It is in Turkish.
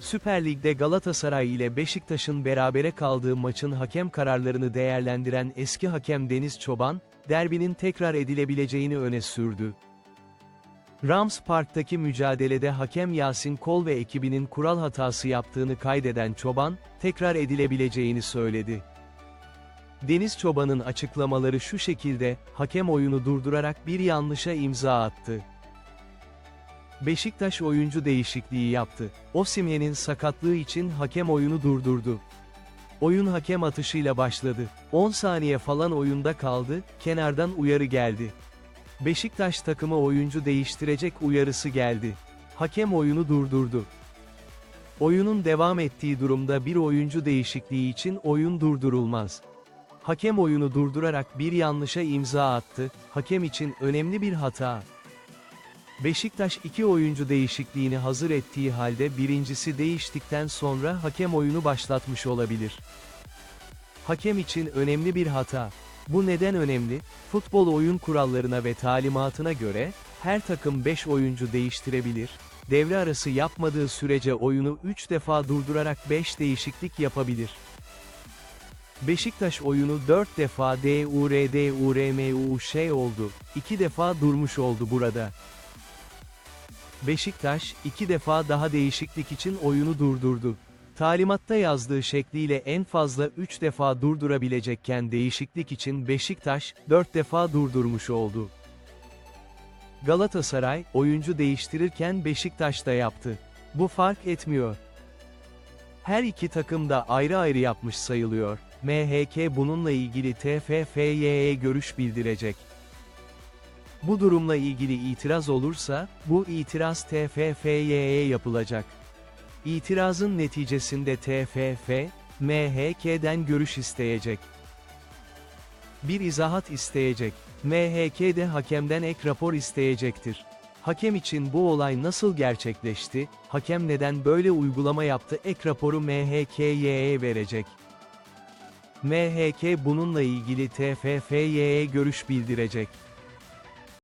Süper Lig'de Galatasaray ile Beşiktaş'ın berabere kaldığı maçın hakem kararlarını değerlendiren eski hakem Deniz Çoban, derbinin tekrar edilebileceğini öne sürdü. Rams Park'taki mücadelede hakem Yasin Kol ve ekibinin kural hatası yaptığını kaydeden Çoban, tekrar edilebileceğini söyledi. Deniz Çoban'ın açıklamaları şu şekilde, hakem oyunu durdurarak bir yanlışa imza attı. Beşiktaş oyuncu değişikliği yaptı. Osimhen'in sakatlığı için hakem oyunu durdurdu. Oyun hakem atışıyla başladı. 10 saniye falan oyunda kaldı, kenardan uyarı geldi. Beşiktaş takımı oyuncu değiştirecek uyarısı geldi. Hakem oyunu durdurdu. Oyunun devam ettiği durumda bir oyuncu değişikliği için oyun durdurulmaz. Hakem oyunu durdurarak bir yanlışa imza attı, hakem için önemli bir hata. Beşiktaş iki oyuncu değişikliğini hazır ettiği halde birincisi değiştikten sonra hakem oyunu başlatmış olabilir. Hakem için önemli bir hata. Bu neden önemli? Futbol oyun kurallarına ve talimatına göre, her takım 5 oyuncu değiştirebilir, devre arası yapmadığı sürece oyunu 3 defa durdurarak 5 değişiklik yapabilir. Beşiktaş oyunu 4 defa DUR DURMU şey oldu, 2 defa durmuş oldu burada. Beşiktaş, iki defa daha değişiklik için oyunu durdurdu. Talimatta yazdığı şekliyle en fazla 3 defa durdurabilecekken değişiklik için Beşiktaş, 4 defa durdurmuş oldu. Galatasaray, oyuncu değiştirirken Beşiktaş da yaptı. Bu fark etmiyor. Her iki takım da ayrı ayrı yapmış sayılıyor. MHK bununla ilgili TFF'ye görüş bildirecek. Bu durumla ilgili itiraz olursa, bu itiraz TFF'ye yapılacak. İtirazın neticesinde TFF, MHK'den görüş isteyecek. Bir izahat isteyecek. MHK de hakemden ek rapor isteyecektir. Hakem için bu olay nasıl gerçekleşti, hakem neden böyle uygulama yaptı ek raporu MHK'ye verecek. MHK bununla ilgili TFF'ye görüş bildirecek.